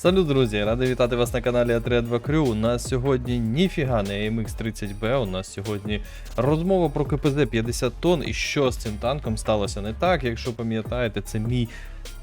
Салют, друзі! Радий вітати вас на каналі A32 Crew. У нас сьогодні ніфіга не AMX 30B. У нас сьогодні розмова про КПЗ 50 тонн. І що з цим танком сталося не так. Якщо пам'ятаєте, це мій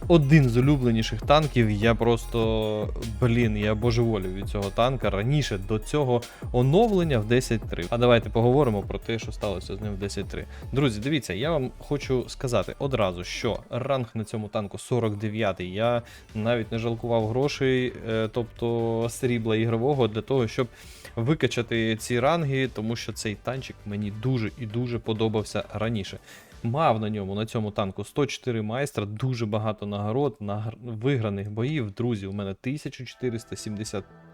один з улюбленіших танків. Я просто блін, я божеволів від цього танка раніше до цього оновлення в 10.3. А давайте поговоримо про те, що сталося з ним в 10.3. Друзі, дивіться, я вам хочу сказати одразу, що ранг на цьому танку 49. Я навіть не жалкував грошей, е, тобто срібла ігрового, для того, щоб викачати ці ранги, тому що цей танчик мені дуже і дуже подобався раніше. Мав на ньому на цьому танку 104 майстра, дуже багато нагород, на виграних боїв. Друзі, у мене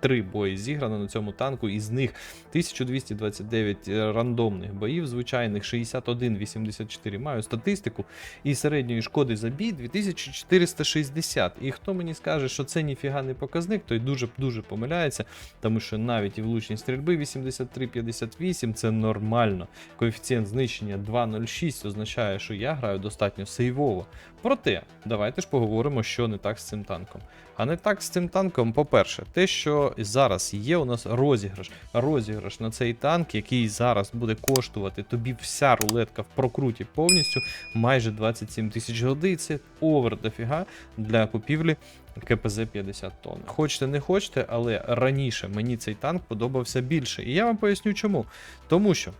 1473 бої зіграно на цьому танку, із них 1229 рандомних боїв, звичайних 61-84 маю статистику, і середньої шкоди за бій 2460. І хто мені скаже, що це ніфіга не показник, той дуже-дуже помиляється, тому що навіть і влучність стрільби 83-58 це нормально. Коефіцієнт знищення 2.06 означає, що я граю достатньо сейвово. Проте, давайте ж поговоримо, що не так з цим танком. А не так з цим танком, по-перше, те, що зараз є у нас розіграш. Розіграш на цей танк, який зараз буде коштувати тобі вся рулетка в прокруті повністю майже 27 тисяч годин. Це овер дофіга для купівлі КПЗ 50 тонн. Хочете, не хочете, але раніше мені цей танк подобався більше. І я вам поясню чому. Тому що.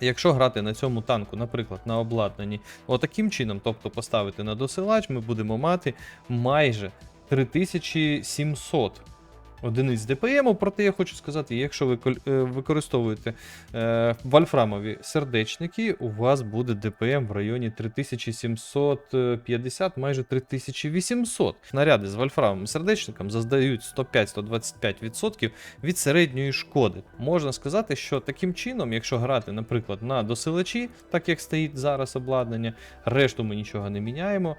Якщо грати на цьому танку, наприклад, на обладнанні, отаким чином, тобто поставити на досилач, ми будемо мати майже 3700 одиниць ДПМу. Проте я хочу сказати, якщо ви е, використовуєте е, вольфрамові сердечники, у вас буде ДПМ в районі 3750, майже 3800. Снаряди з вольфрамовим сердечником заздають 105-125% від середньої шкоди. Можна сказати, що таким чином, якщо грати, наприклад, на досилачі, так як стоїть зараз обладнання, решту ми нічого не міняємо.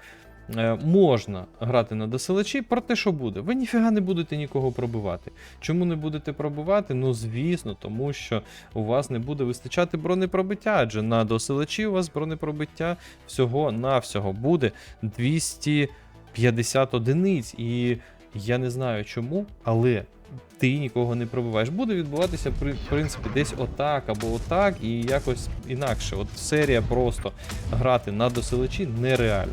Е, можна грати на досилачі, проте що буде? Ви ніфіга не будете нікого пробивати. Чому не будете пробивати? Ну, звісно, тому що у вас не буде вистачати бронепробиття, адже на досилачі у вас бронепробиття всього-навсього буде 250 одиниць. І я не знаю чому, але. Ти нікого не пробиваєш. Буде відбуватися в принципі десь отак або отак, і якось інакше. От серія просто грати на досилачі нереально.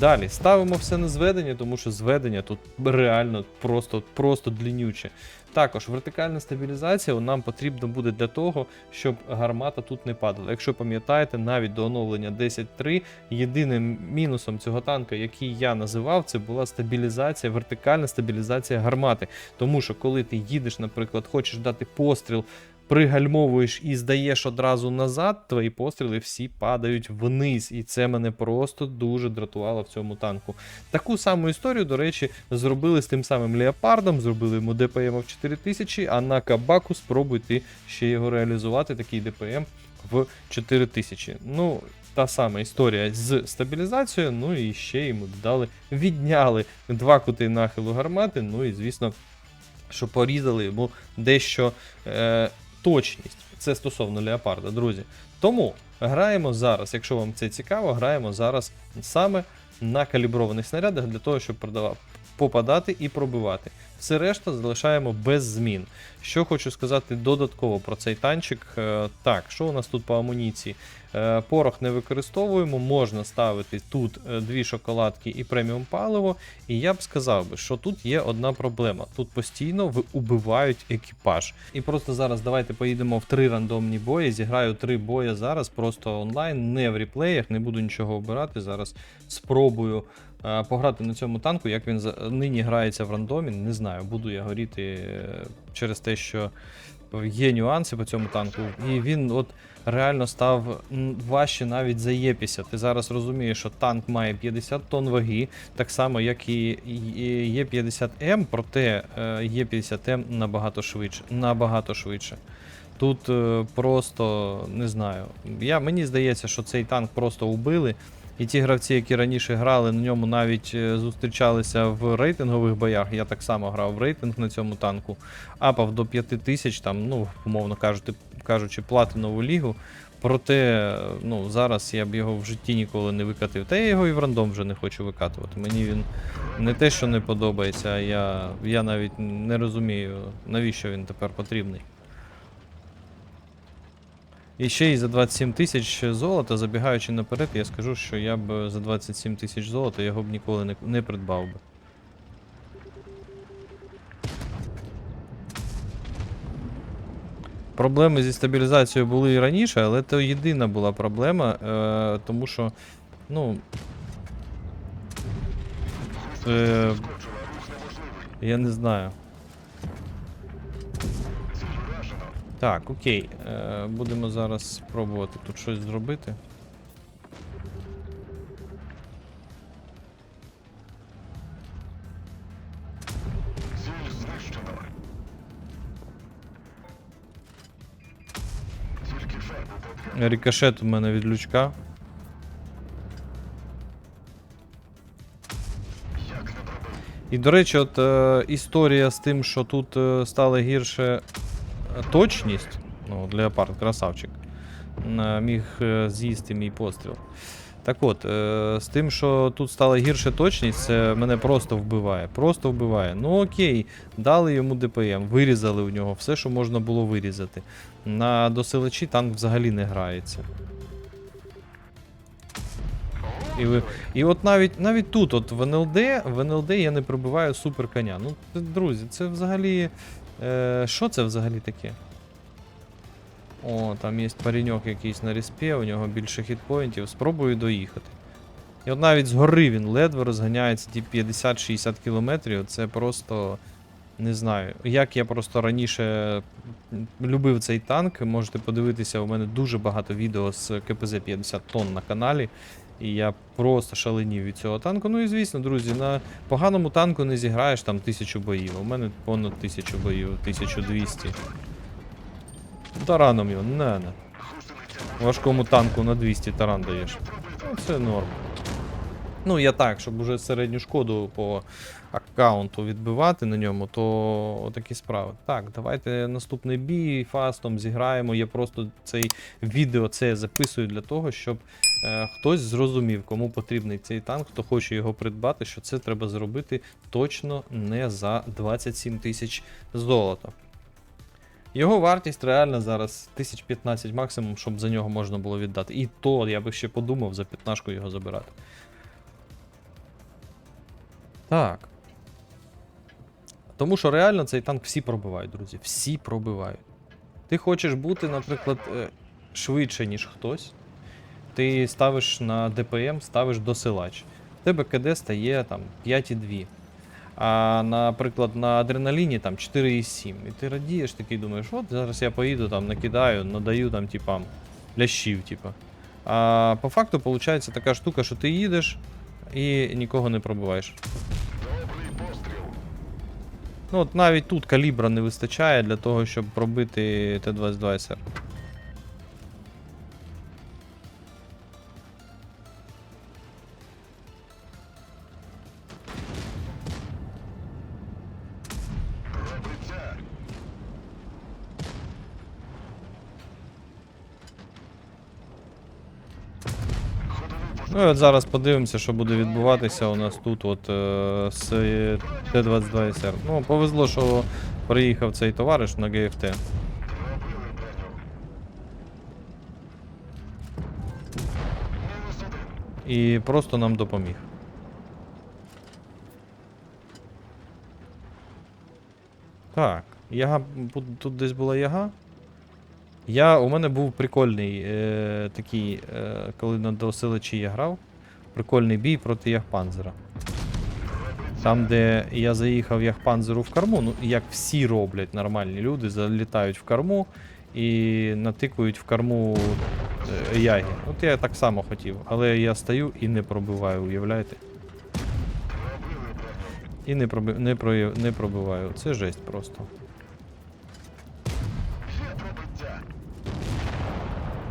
Далі ставимо все на зведення, тому що зведення тут реально просто, просто длінюче. Також вертикальна стабілізація нам потрібна буде для того, щоб гармата тут не падала. Якщо пам'ятаєте, навіть до оновлення 10.3 єдиним мінусом цього танка, який я називав, це була стабілізація, вертикальна стабілізація гармати. Тому що коли ти їдеш, наприклад, хочеш дати постріл. Пригальмовуєш і здаєш одразу назад, твої постріли всі падають вниз, і це мене просто дуже дратувало в цьому танку. Таку саму історію, до речі, зробили з тим самим Леопардом, зробили йому ДПМ в 4000, а на кабаку спробуйте ще його реалізувати, такий ДПМ в 4000. Ну, та сама історія з стабілізацією, ну і ще йому додали, відняли два кути нахилу гармати, ну і звісно, що порізали йому дещо е, точність. Це стосовно Леопарда, друзі. Тому граємо зараз, якщо вам це цікаво, граємо зараз саме на каліброваних снарядах для того, щоб продавав, попадати і пробивати. Все решта залишаємо без змін. Що хочу сказати додатково про цей танчик. Е, Так, що у нас тут по амуніції? Е, Порох не використовуємо, можна ставити тут е, дві шоколадки і преміум паливо. І я б сказав би, що тут є одна проблема. Тут постійно убивають екіпаж. І просто зараз давайте поїдемо в три рандомні бої. Зіграю три бої зараз, просто онлайн, не в реплеях, не буду нічого обирати. Зараз спробую пограти на цьому танку. Як він нині грається в рандомі, не знаю. Буду я горіти е, через те, що є нюанси по цьому танку. І він от реально став важче навіть за Є50. Ти зараз розумієш, що танк має 50 тонн ваги, так само, як і і Є50М, проте е, Є50М набагато швидше. Набагато швидше. Тут е, просто не знаю. Я, мені здається, що цей танк просто убили. І ті гравці, які раніше грали на ньому, навіть е, зустрічалися в рейтингових боях. Я так само грав в рейтинг на цьому танку. Апав до 5000, там, ну, умовно кажучи, кажучи, платинову лігу. Проте, ну, зараз я б його в житті ніколи не викатив. Та я його і в рандом вже не хочу викатувати. Мені він не те, що не подобається, а я, я навіть не розумію, навіщо він тепер потрібний. І ще й за 27 тисяч золота, забігаючи наперед, я скажу, що я б за 27 тисяч золота його б ніколи не, не придбав би. Проблеми зі стабілізацією були і раніше, але це єдина була проблема, е, тому що, ну. Е, я не знаю. Так, окей. Е, будемо зараз спробувати тут щось зробити. Рикошет у мене від лючка. І, до речі, от е, історія з тим, що тут е, стала гірше точність. Ну, Леопард, красавчик. е, Міг е, з'їсти мій постріл. Так от, е, з тим, що тут стала гірше точність, це мене просто вбиває. Просто вбиває. Ну окей, дали йому ДПМ, вирізали у нього все, що можна було вирізати. На досилачі танк взагалі не грається. І, і от навіть навіть тут, от в НЛД, в НЛД я не пробиваю супер коня. Ну, друзі, це взагалі. Е, що це взагалі таке? О, там є пареньок якийсь на респі, у нього більше хітпоінтів. Спробую доїхати. І от навіть згори він ледве розганяється ті 50-60 кілометрів. Це просто. Не знаю. Як я просто раніше любив цей танк, можете подивитися, у мене дуже багато відео з КПЗ 50 тонн на каналі. І я просто шаленів від цього танку. Ну і звісно, друзі, на поганому танку не зіграєш там тисячу боїв. У мене понад тисячу боїв, 1200. Тараном його, не, не. Важкому танку на 200 таран даєш. Ну, це норм. Ну, я так, щоб уже середню шкоду по аккаунту відбивати на ньому, то такі справи. Так, давайте наступний бій фастом зіграємо. Я просто цей відео це записую для того, щоб хтось зрозумів, кому потрібний цей танк, хто хоче його придбати, що це треба зробити точно не за 27 тисяч золота. Його вартість реально зараз 1015 максимум, щоб за нього можна було віддати. І то я би ще подумав за 15 його забирати. Так. Тому що реально цей танк всі пробивають, друзі. Всі пробивають. Ти хочеш бути, наприклад, е, швидше, ніж хтось. Ти ставиш на ДПМ, ставиш досилач. В тебе КД стає там 5,2. А, наприклад, на адреналіні там 4,7. І ти радієш, такий думаєш, от зараз я поїду там, накидаю, надаю там, типа, лящів, типа. А по факту виходить така штука, що ти їдеш і нікого не пробиваєш. Ну от навіть тут калібра не вистачає для того, щоб пробити Т-22 СР. Ну і от зараз подивимося, що буде відбуватися у нас тут от е, з Т-22 СР. Ну, повезло, що приїхав цей товариш на ГФТ. І просто нам допоміг. Так, яга. Тут десь була яга. Я, у мене був прикольний е, такий, е, коли на досилачі я грав. Прикольний бій проти Ягпанзера. Там, де я заїхав Ягпанзеру в корму, ну як всі роблять нормальні люди, залітають в корму і натикують в корму е, яги. От я так само хотів, але я стою і не пробиваю, уявляєте? І не, проби... не, про... не пробиваю. Це жесть просто.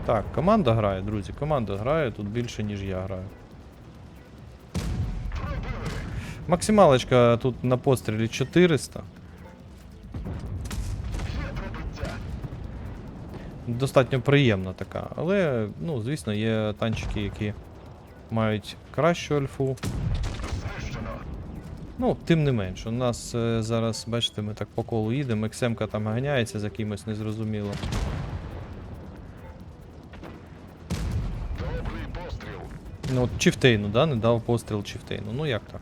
Так, команда грає, друзі, команда грає тут більше, ніж я граю. Максималочка тут на пострілі 400. Достатньо приємна така. Але, ну, звісно, є танчики, які мають кращу альфу. Ну, тим не менш, у нас е, зараз, бачите, ми так по колу їдемо, XM-ка там ганяється за кимось незрозуміло. Добрий постріл. Ну, от Чіфтейну, да, не дав постріл Чіфтейну. Ну як так?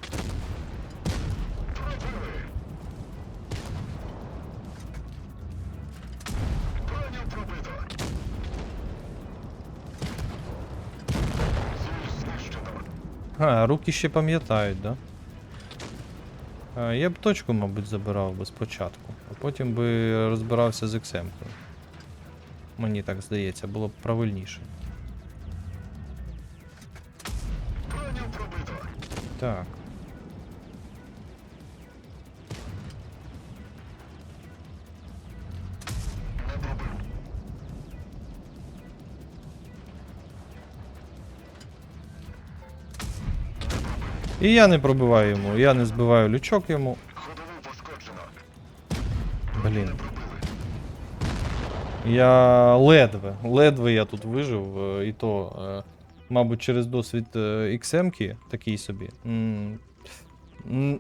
А, руки ще пам'ятають, да? Я б точку, мабуть, забирав би спочатку, а потім би розбирався з XM. Мені так здається, було б правильніше. Так. І я не пробиваю йому, я не збиваю лючок йому. Блін. Я ледве, ледве я тут вижив, е, і то, е, мабуть, через досвід е, XM-ки такий собі.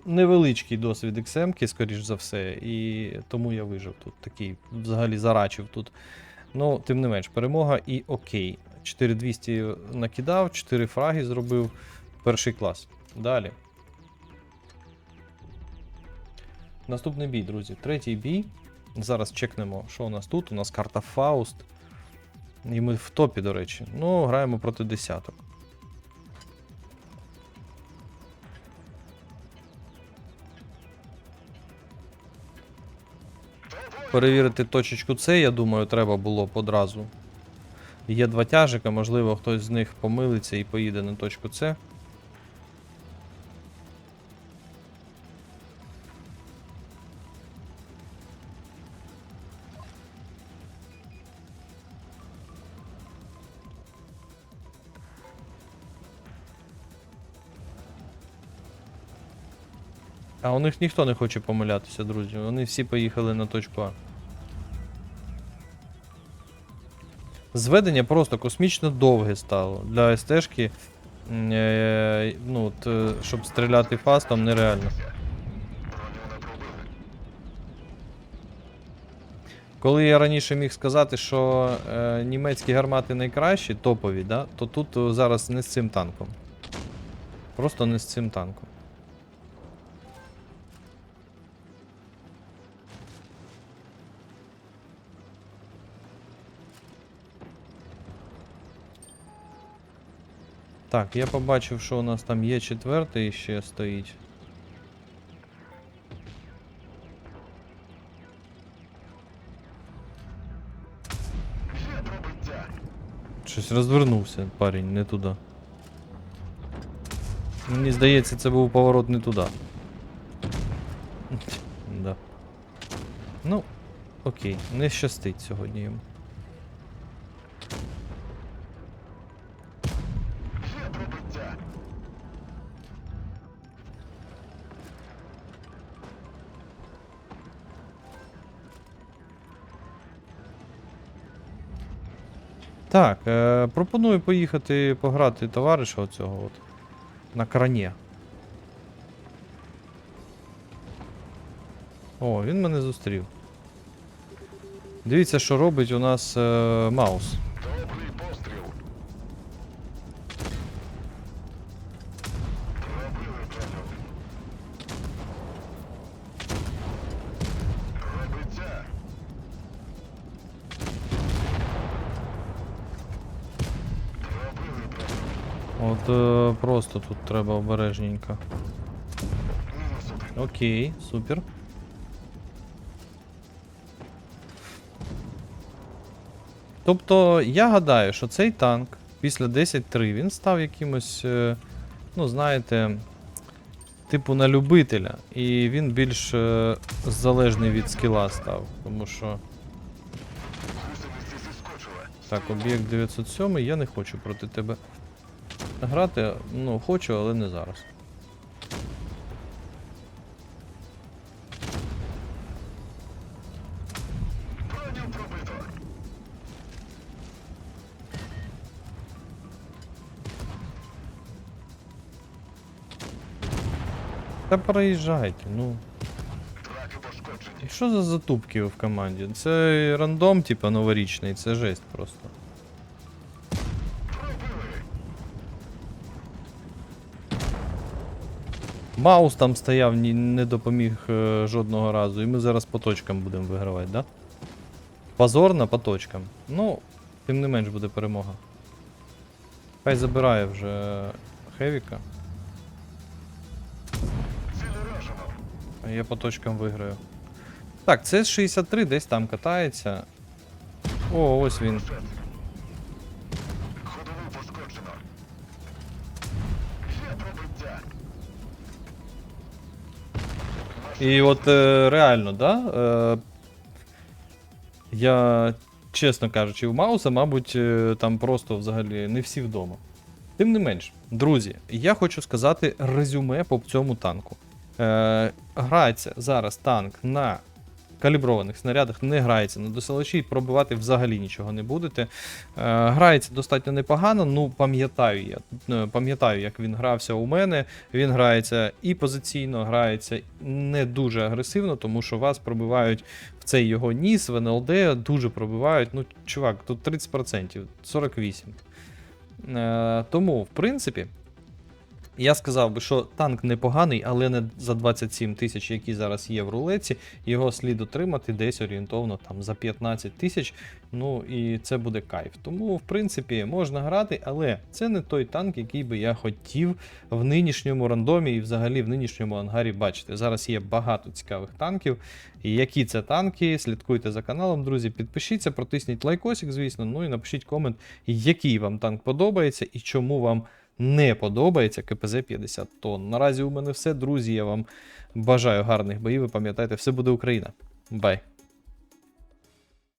Невеличкий досвід XM-ки, скоріш за все, і тому я вижив тут. Такий взагалі зарачив тут. Ну, тим не менш, перемога і окей. 4200 накидав, 4 фраги зробив. Перший клас. Далі. Наступний бій, друзі. Третій бій. Зараз чекнемо, що у нас тут. У нас карта Фауст. І ми в топі, до речі. Ну, граємо проти десяток. Перевірити точечку С, я думаю, треба було б одразу. Є два тяжика, можливо, хтось з них помилиться і поїде на точку С. А у них ніхто не хоче помилятися, друзі. Вони всі поїхали на точку А. Зведення просто космічно довге стало. Для СТ-шки, е, ну, от, е, щоб стріляти фастом, нереально. Коли я раніше міг сказати, що е, німецькі гармати найкращі, топові, да, то тут е, зараз не з цим танком. Просто не з цим танком. Так, я побачив, що у нас там є четвертий ще стоїть. Щось розвернувся парень не туди. Мені здається, це був поворот не туди. да. Ну, окей, не щастить сьогодні йому. Так, е, пропоную поїхати пограти товариша оцього от. На крані. О, він мене зустрів. Дивіться, що робить у нас е, Маус. Просто тут треба обережненько. Окей, супер. Тобто, я гадаю, що цей танк після 10-3 він став якимось, е, ну, знаєте, типу на любителя. І він більш е, залежний від скіла став. Тому що. Так, об'єкт 907, я не хочу проти тебе грати, ну, хочу, але не зараз. Та проїжджайте, ну. Що за затупки в команді? Це рандом, типа, новорічний, це жесть просто. Маус там стояв, не допоміг е, жодного разу, і ми зараз по точкам будемо вигравати, да? Позорно по точкам. Ну, тим не менш буде перемога. Хай забирає вже Хевіка, я по точкам виграю. Так, це 63 десь там катається. О, ось він. І от е, реально, да? Е, я, чесно кажучи, у Мауса, мабуть, е, там просто взагалі не всі вдома. Тим не менш, друзі, я хочу сказати резюме по цьому танку. Грається зараз танк на каліброваних снарядах, не грається на досилачі, пробивати взагалі нічого не будете. Е, грається достатньо непогано, ну пам'ятаю я. е, Пам'ятаю, як він грався у мене. Він грається і позиційно, грається не дуже агресивно, тому що вас пробивають в цей його ніс, в НЛД дуже пробивають. Ну, чувак, тут 30%, 48%. Е, тому, в принципі, я сказав би, що танк непоганий, але не за 27 тисяч, які зараз є в рулеці. Його слід отримати десь орієнтовно там за 15 тисяч. Ну і це буде кайф. Тому, в принципі, можна грати, але це не той танк, який би я хотів в нинішньому рандомі і взагалі в нинішньому ангарі бачити. Зараз є багато цікавих танків. І які це танки, слідкуйте за каналом, друзі, підпишіться, протисніть лайкосик, звісно. Ну і напишіть комент, який вам танк подобається і чому вам не подобається КПЗ 50 тонн. Наразі у мене все, друзі. Я вам бажаю гарних боїв. Ви пам'ятайте, все буде Україна. Бай!